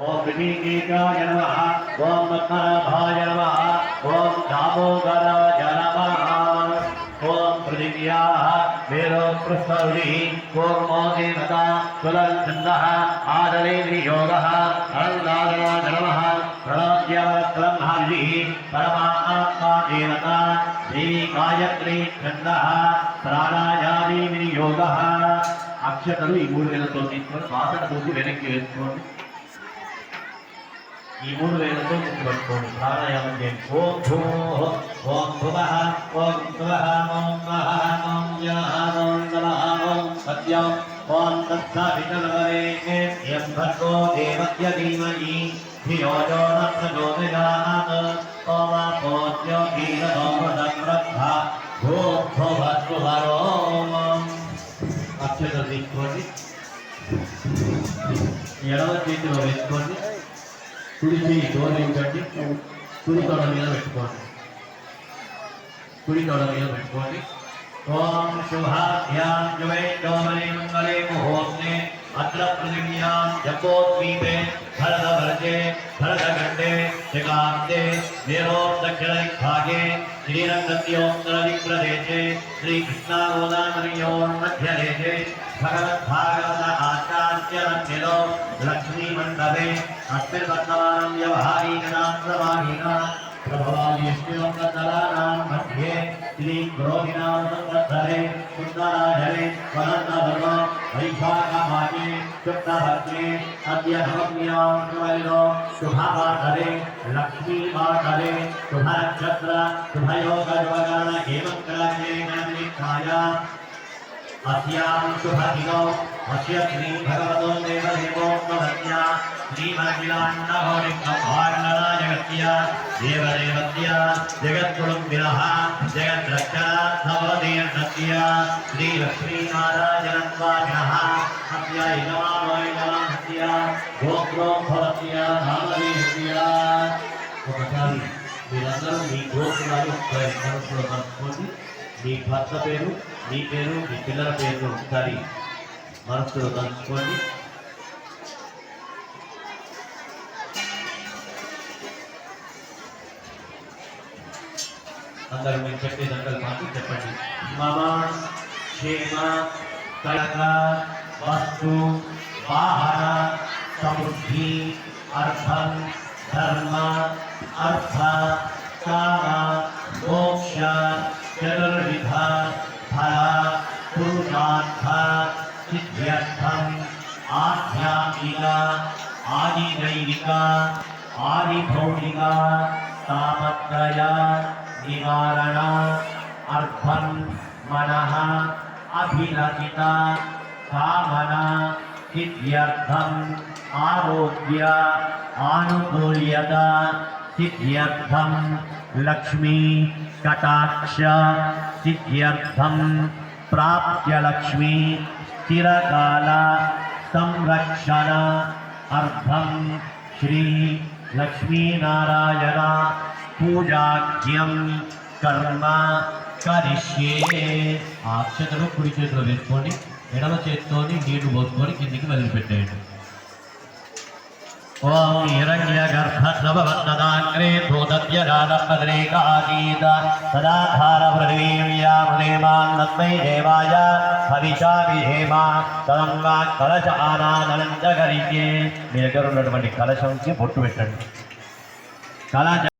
ओम विनीकेशाय नमः। ओम पद्मनाभाय नमः ओम दामोदराय नमः। ओम पृथिव्याः मेरोप्रस्वरिः ओम मोदिमता कुलन्दः आदरेन्द्रियोगः अनन्दादराय नमः। प्रणोद्याब्रह्मभिः परमात्मा देवता। देवी गायत्री छन्दः ప్రాణాయామీ యోగ అక్షతలు ఈ మూడు వేలతో తీసుకొని శ్వాసను చూసి వెనక్కి ఈ మూడు వేలతో గుర్తుపట్టుకోండి. ప్రాణాయామం చేయండి. ఓం భూ ఓం భువః ఓం భువః ఓం మహః ఓం యః ఓం నమః ఓం సత్యం. ఓం తత్సవితర్వరే యం భర్గో దేవస్య ధీమహి. ధియో యో న ప్రచోదయాత్ అక్షతలు తీసుకోండి. ఎడవ చేతిలో వేసుకోండి. కుడి చేయి జోడించండి కుడి తొడ మీద పెట్టుకోండి కుడి తొడ మీద పెట్టుకోండి ఓం శుభాధ్యాజవే జోమనే మంగళే ముహోస్నే అత్ర పృథివ్యాం జపోద్వీపే భరత భరతే భరత ఖండే జగాబ్దే నేరోర్దక్షిణాగే श्रीरङ्गस्योत्तरविप्रदेशे श्रीकृष्णागोदामन्योर्मध्यदेशे भगवद्भागवत आचार्यमन्यलो लक्ष्मीमण्डपे अस्मिन्वर्तमानं व्यवहारीणां समाहीनां प्रभवानेष्वङ्गतलानां मध्ये श्रीक्रोधिनां संवत्सरे शुद्धराजले वनन्दधर्म वैशाखमासे शुद्धहस्ते अद्य भवम्यां सुवलिनो शुभवासरे लक्ष्मीवासरे शुभनक्षत्र शुभयोगयोगण एवं काले गणनिष्ठाया अस्यां शुभदिनो अस्य श्री भगवतो देवदेवो प्रभत्या श्रीमखिलाण्डभौरिकभाण्डनायकस्य देवदेवस्य जगद्गुरुविनः जगद्रक्षणार्थवदेशस्य श्रीलक्ष्मीनारायणत्वादिनः अस्य इदमामोयनस्य गोत्रो भवत्य नामदेशस्य ఒకసారి మీరందరూ మీ గోపురాలు మనసులో కలుపుకోండి మీ భర్త పేరు మీ పేరు మీ పిల్లల పేరు ఒకసారి మనసులో దంచుకోండి. అందరూ మీరు చెప్పే దండలు మాకు చెప్పండి. మమ క్షేమ కళక వస్తు వాహన సమృద్ధి అర్థం ధర్మ అర్థ కామ सिद्ध्यर्थम् आध्यात्मिका, आदिदैविका आदिभौतिका तापत्रय, निवारण अर्थं मनः, अभिरचिता, कामना, सिद्ध्यर्थम् आरोग्य, आनुकूल्यता सिद्ध्यर्थं लक्ष्मी, कटाक्ष सिद्ध्यर्थं ప్రాప్యలక్ష్మి స్థిరకాల సంరక్షణ అర్థం శ్రీ లక్ష్మీనారాయణ పూజాఖ్యం కర్మ కరిష్యే ఆ అక్షతలు కుడి చేతిలో వేసుకోండి ఎడమ చేతితోని నీళ్ళు పోసుకొని కిందికి వదిలిపెట్టేయండి. ఓం హిరణ్యగర్భస్రవన్నదాగ్రే భూతద్యజానపద్రేకాగీత సదాధార పృథివీయామునేమాన్ తస్మై దేవాయ హవిషా విధేమ తదంగా కలశ ఆరాధనం జగరికే మీ దగ్గర ఉన్నటువంటి కలశంకి బొట్టు పెట్టండి కళ